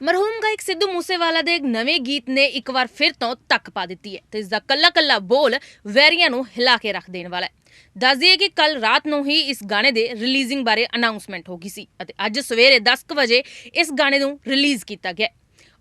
ਮਰਹੂਮ ਗਾਇਕ ਸਿੱਧੂ ਮੂਸੇਵਾਲਾ ਦੇ ਇੱਕ ਨਵੇਂ ਗੀਤ ਨੇ ਇੱਕ ਵਾਰ ਫਿਰ ਤੋਂ ਤੱਕ ਪਾ ਦਿੱਤੀ ਹੈ ਤੇ ਇਸ ਦਾ ਕੱਲਾ ਕੱਲਾ ਬੋਲ ਵੈਰੀਆਂ ਨੂੰ ਹਿਲਾ ਕੇ ਰੱਖ ਦੇਣ ਵਾਲਾ ਹੈ। ਦੱਸ ਦਈਏ ਕਿ ਕੱਲ ਰਾਤ ਨੂੰ ਹੀ ਇਸ ਗਾਣੇ ਦੇ ਰਿਲੀਜ਼ਿੰਗ ਬਾਰੇ ਅਨਾਉਂਸਮੈਂਟ ਹੋ ਗਈ ਸੀ ਅਤੇ ਅੱਜ ਸਵੇਰੇ 10:00 ਵਜੇ ਇਸ ਗਾਣੇ ਨੂੰ ਰਿਲੀਜ਼ ਕੀਤਾ ਗਿਆ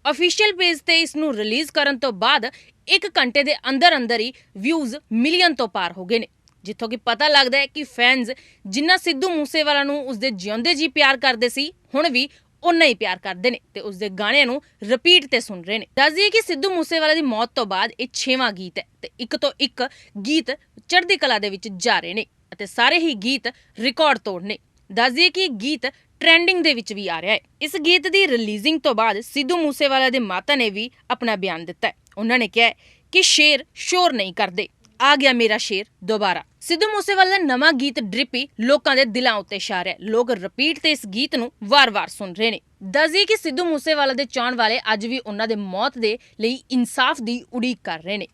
ਅਫੀਸ਼ੀਅਲ ਪੇਜ ਤੇ ਇਸ ਨੂੰ ਰਿਲੀਜ਼ ਕਰਨ ਤੋਂ ਬਾਅਦ 1 ਘੰਟੇ ਦੇ ਅੰਦਰ ਅੰਦਰ ਹੀ ਵਿਊਜ਼ ਮਿਲੀਅਨ ਤੋਂ ਪਾਰ ਹੋ ਗਏ ਨੇ, ਜਿੱਥੋਂ ਕਿ ਪਤਾ ਲੱਗਦਾ ਹੈ ਕਿ ਫੈਨਸ ਜਿੰਨਾ ਸਿੱਧੂ ਮੂਸੇਵਾਲਾ ਨੂੰ ਉਸਦੇ ਜਿਉਂਦੇ ਜੀ ਪਿਆਰ ਕਰਦੇ ਸੀ, ਹੁਣ ਵੀ ਉਨਾ ਹੀ ਪਿਆਰ ਕਰਦੇ ਨੇ ਤੇ ਉਸਦੇ ਗਾਣਿਆਂ ਨੂੰ ਰਿਪੀਟ ਤੇ ਸੁਣ ਰਹੇ ਨੇ। ਦੱਸ ਦਈਏ ਕਿ ਸਿੱਧੂ ਮੂਸੇਵਾਲਾ ਦੀ ਮੌਤ ਤੋਂ ਬਾਅਦ ਇਹ 6ਵਾਂ ਗੀਤ ਹੈ ਤੇ ਇੱਕ ਤੋਂ ਇੱਕ ਗੀਤ ਚੜ੍ਹਦੀ ਕਲਾ ਦੇ ਵਿੱਚ ਜਾ ਰਹੇ ਨੇ ਅਤੇ ਸਾਰੇ ਹੀ ਗੀਤ ਰਿਕਾਰਡ ਤੋੜ ਨੇ। ਦੱਸ ਦਈਏ ਕਿ ਇਹ ਗੀਤ ਟ੍ਰੈਂਡਿੰਗ ਦੇ ਵਿੱਚ ਵੀ ਆ ਰਿਹਾ ਹੈ। ਇਸ ਗੀਤ ਦੀ ਰਿਲੀਜ਼ਿੰਗ ਤੋਂ ਬਾਅਦ ਸਿੱਧੂ ਮੂਸੇਵਾਲਾ ਦੇ ਮਾਤਾ ਨੇ ਵੀ ਆਪਣਾ ਬਿਆਨ ਦਿੱਤਾ ਹੈ। ਉਹਨਾਂ ਨੇ ਕਿਹਾ ਕਿ ਸ਼ੇਰ ਸ਼ੋਰ ਨਹੀਂ ਕਰਦੇ। ਆ ਗਿਆ ਮੇਰਾ ਸ਼ੇਰ ਦੁਬਾਰਾ। ਸਿੱਧੂ ਮੂਸੇਵਾਲਾ ਦਾ ਨਵਾਂ ਗੀਤ ਡ੍ਰਿਪੀ ਲੋਕਾਂ ਦੇ ਦਿਲਾਂ ਉੱਤੇ ਛਾ ਰਿਹਾ ਲੋਕ ਰਿਪੀਟ ਤੇ ਇਸ ਗੀਤ ਨੂੰ ਵਾਰ-ਵਾਰ ਸੁਣ ਰਹੇ ਨੇ। ਦੱਸਦੀ ਕਿ ਸਿੱਧੂ ਮੂਸੇਵਾਲਾ ਦੇ ਚਾਹਣ ਵਾਲੇ ਅੱਜ ਵੀ ਉਹਨਾਂ ਦੇ ਮੌਤ ਦੇ ਲਈ ਇਨਸਾਫ ਦੀ ਉਡੀਕ ਕਰ ਰਹੇ ਨੇ।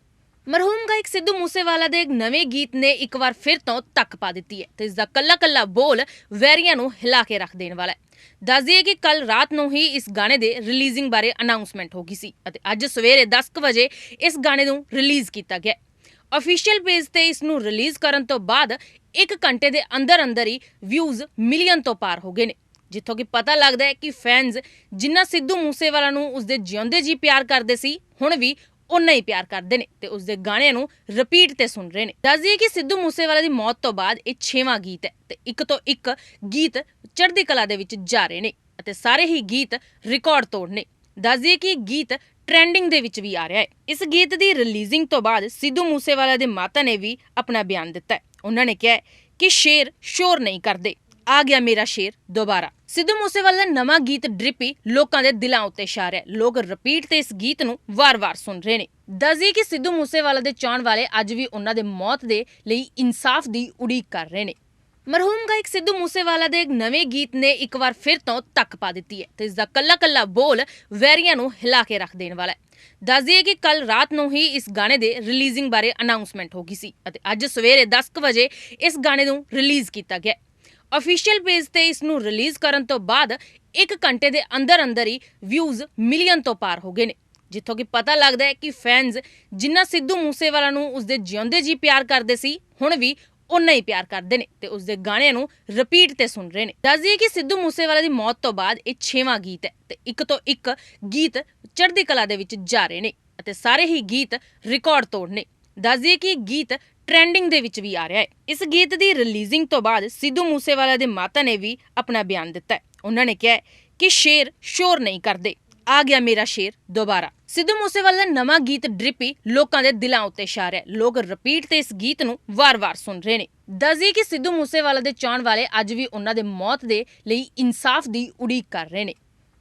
ਮਰਹੂਮ ਗਾਇਕ ਸਿੱਧੂ ਮੂਸੇਵਾਲਾ ਦੇ ਇੱਕ ਨਵੇਂ ਗੀਤ ਨੇ ਇੱਕ ਵਾਰ ਫਿਰ ਤੋਂ ਤੱਕ ਪਾ ਦਿੱਤੀ ਹੈ ਤੇ ਇਸ ਦਾ ਕੱਲਾ ਕੱਲਾ ਬੋਲ ਵੈਰੀਆਂ ਨੂੰ ਹਿਲਾ ਕੇ ਰੱਖ ਦੇਣ ਵਾਲਾ ਹੈ। ਦੱਸ ਦਈਏ ਕਿ ਕੱਲ ਰਾਤ ਨੂੰ ਹੀ ਇਸ ਗਾਣੇ ਦੇ ਰਿਲੀਜ਼ਿੰਗ ਬਾਰੇ ਅਨਾਉਂਸਮੈਂਟ ਹੋ ਗਈ ਸੀ ਅਤੇ ਅੱਜ ਸਵੇਰੇ 10:00 ਵਜੇ ਇਸ ਗਾਣੇ ਨੂੰ ਰਿਲੀਜ਼ ਕੀਤਾ ਗਿਆ ਅਫੀਸ਼ੀਅਲ ਪੇਜ ਤੇ ਇਸ ਨੂੰ ਰਿਲੀਜ਼ ਕਰਨ ਤੋਂ ਬਾਅਦ 1 ਘੰਟੇ ਦੇ ਅੰਦਰ ਅੰਦਰ ਹੀ ਵਿਊਜ਼ ਮਿਲੀਅਨ ਤੋਂ ਪਾਰ ਹੋ ਗਏ ਨੇ। ਜਿੱਥੋਂ ਕਿ ਪਤਾ ਲੱਗਦਾ ਹੈ ਕਿ ਫੈਨਸ ਜਿੰਨਾ ਸਿੱਧੂ ਮੂਸੇਵਾਲਾ ਨੂੰ ਉਸਦੇ ਜਿਉਂਦੇ ਜੀ ਪਿਆਰ ਕਰਦੇ ਸੀ, ਹੁਣ ਵੀ ਉਨਾ ਹੀ ਪਿਆਰ ਕਰਦੇ ਨੇ ਤੇ ਉਸਦੇ ਗਾਣਿਆਂ ਨੂੰ ਰਿਪੀਟ ਤੇ ਸੁਣ ਰਹੇ ਨੇ। ਦੱਸ ਦਈਏ ਕਿ ਸਿੱਧੂ ਮੂਸੇਵਾਲਾ ਦੀ ਮੌਤ ਤੋਂ ਬਾਅਦ ਇਹ 6ਵਾਂ ਗੀਤ ਹੈ ਤੇ ਇੱਕ ਤੋਂ ਇੱਕ ਗੀਤ ਚੜ੍ਹਦੀ ਕਲਾ ਦੇ ਵਿੱਚ ਜਾ ਰਹੇ ਨੇ ਅਤੇ ਸਾਰੇ ਹੀ ਗੀਤ ਰਿਕਾਰਡ ਤੋੜ ਨੇ। ਦੱਸ ਦਈਏ ਕਿ ਗੀਤ ਟ੍ਰੈਂਡਿੰਗ ਦੇ ਵਿੱਚ ਵੀ ਆ ਰਿਹਾ ਹੈ। ਇਸ ਗੀਤ ਦੀ ਰਿਲੀਜ਼ਿੰਗ ਤੋਂ ਬਾਅਦ ਸਿੱਧੂ ਮੂਸੇਵਾਲਾ ਦੇ ਮਾਤਾ ਨੇ ਵੀ ਆਪਣਾ ਬਿਆਨ ਦਿੱਤਾ ਹੈ। ਉਹਨਾਂ ਨੇ ਕਿਹਾ ਕਿ ਸ਼ੇਰ ਸ਼ੋਰ ਨਹੀਂ ਕਰਦੇ। ਆ ਗਿਆ ਮੇਰਾ ਸ਼ੇਰ ਦੁਬਾਰਾ। ਸਿੱਧੂ ਮੂਸੇਵਾਲਾ ਦਾ ਨਵਾਂ ਗੀਤ ਡ੍ਰਿਪੀ ਲੋਕਾਂ ਦੇ ਦਿਲਾਂ ਉੱਤੇ ਛਾ ਰਿਹਾ ਲੋਕ ਰਿਪੀਟ ਤੇ ਇਸ ਗੀਤ ਨੂੰ ਵਾਰ-ਵਾਰ ਸੁਣ ਰਹੇ ਨੇ। ਦੱਸਦੀ ਕਿ ਸਿੱਧੂ ਮੂਸੇਵਾਲਾ ਦੇ ਚਾਹਣ ਵਾਲੇ ਅੱਜ ਵੀ ਉਹਨਾਂ ਦੇ ਮੌਤ ਦੇ ਲਈ ਇਨਸਾਫ ਦੀ ਉਡੀਕ ਕਰ ਰਹੇ ਨੇ। ਮਰਹੂਮ ਗਾਇਕ ਸਿੱਧੂ ਮੂਸੇਵਾਲਾ ਦੇ ਇੱਕ ਨਵੇਂ ਗੀਤ ਨੇ ਇੱਕ ਵਾਰ ਫਿਰ ਤੋਂ ਤੱਕ ਪਾ ਦਿੱਤੀ ਹੈ ਤੇ ਇਸ ਦਾ ਕੱਲਾ ਕੱਲਾ ਬੋਲ ਵੈਰੀਆਂ ਨੂੰ ਹਿਲਾ ਕੇ ਰੱਖ ਦੇਣ ਵਾਲਾ ਹੈ। ਦੱਸ ਦਈਏ ਕਿ ਕੱਲ ਰਾਤ ਨੂੰ ਹੀ ਇਸ ਗਾਣੇ ਦੇ ਰਿਲੀਜ਼ਿੰਗ ਬਾਰੇ ਅਨਾਉਂਸਮੈਂਟ ਹੋ ਗਈ ਸੀ ਅਤੇ ਅੱਜ ਸਵੇਰੇ 10:00 ਵਜੇ ਇਸ ਗਾਣੇ ਨੂੰ ਰਿਲੀਜ਼ ਕੀਤਾ ਗਿਆ ਅਫੀਸ਼ੀਅਲ ਪੇਜ ਤੇ ਇਸ ਨੂੰ ਰਿਲੀਜ਼ ਕਰਨ ਤੋਂ ਬਾਅਦ 1 ਘੰਟੇ ਦੇ ਅੰਦਰ ਅੰਦਰ ਹੀ ਵਿਊਜ਼ ਮਿਲੀਅਨ ਤੋਂ ਪਾਰ ਹੋ ਗਏ ਨੇ, ਜਿੱਥੋਂ ਕਿ ਪਤਾ ਲੱਗਦਾ ਹੈ ਕਿ ਫੈਨਸ ਜਿੰਨਾ ਸਿੱਧੂ ਮੂਸੇਵਾਲਾ ਨੂੰ ਉਸਦੇ ਜਿਉਂਦੇ ਜੀ ਪਿਆਰ ਕਰਦੇ ਸੀ, ਹੁਣ ਵੀ ਉਨਾ ਹੀ ਪਿਆਰ ਕਰਦੇ ਨੇ ਤੇ ਉਸਦੇ ਗਾਣਿਆਂ ਨੂੰ ਰਿਪੀਟ ਤੇ ਸੁਣ ਰਹੇ ਨੇ। ਦੱਸ ਦਈਏ ਕਿ ਸਿੱਧੂ ਮੂਸੇਵਾਲਾ ਦੀ ਮੌਤ ਤੋਂ ਬਾਅਦ ਇਹ 6ਵਾਂ ਗੀਤ ਹੈ ਤੇ ਇੱਕ ਤੋਂ ਇੱਕ ਗੀਤ ਚੜ੍ਹਦੀ ਕਲਾ ਦੇ ਵਿੱਚ ਜਾ ਰਹੇ ਨੇ ਅਤੇ ਸਾਰੇ ਹੀ ਗੀਤ ਰਿਕਾਰਡ ਤੋੜ ਨੇ। ਦੱਸ ਦਈਏ ਕਿ ਇਹ ਗੀਤ ਟ੍ਰੈਂਡਿੰਗ ਦੇ ਵਿੱਚ ਵੀ ਆ ਰਿਹਾ ਹੈ। ਇਸ ਗੀਤ ਦੀ ਰਿਲੀਜ਼ਿੰਗ ਤੋਂ ਬਾਅਦ ਸਿੱਧੂ ਮੂਸੇਵਾਲਾ ਦੇ ਮਾਤਾ ਨੇ ਵੀ ਆਪਣਾ ਬਿਆਨ ਦਿੱਤਾ ਹੈ। ਉਹਨਾਂ ਨੇ ਕਿਹਾ ਕਿ ਸ਼ੇਰ ਸ਼ੋਰ ਨਹੀਂ ਕਰਦੇ। ਆ ਗਿਆ ਮੇਰਾ ਸ਼ੇਰ ਦੁਬਾਰਾ। ਸਿੱਧੂ ਮੂਸੇਵਾਲਾ ਦਾ ਨਵਾਂ ਗੀਤ ਡ੍ਰਿਪੀ ਲੋਕਾਂ ਦੇ ਦਿਲਾਂ ਉੱਤੇ ਛਾ ਰਿਹਾ ਹੈ। ਲੋਕ ਰਿਪੀਟ ਤੇ ਇਸ ਗੀਤ ਨੂੰ ਵਾਰ-ਵਾਰ ਸੁਣ ਰਹੇ ਨੇ। ਦੱਸਦੀ ਕਿ ਸਿੱਧੂ ਮੂਸੇਵਾਲਾ ਦੇ ਚਾਹਣ ਵਾਲੇ ਅੱਜ ਵੀ ਉਹਨਾਂ ਦੇ ਮੌਤ ਦੇ ਲਈ ਇਨਸਾਫ ਦੀ ਉਡੀਕ ਕਰ ਰਹੇ ਨੇ।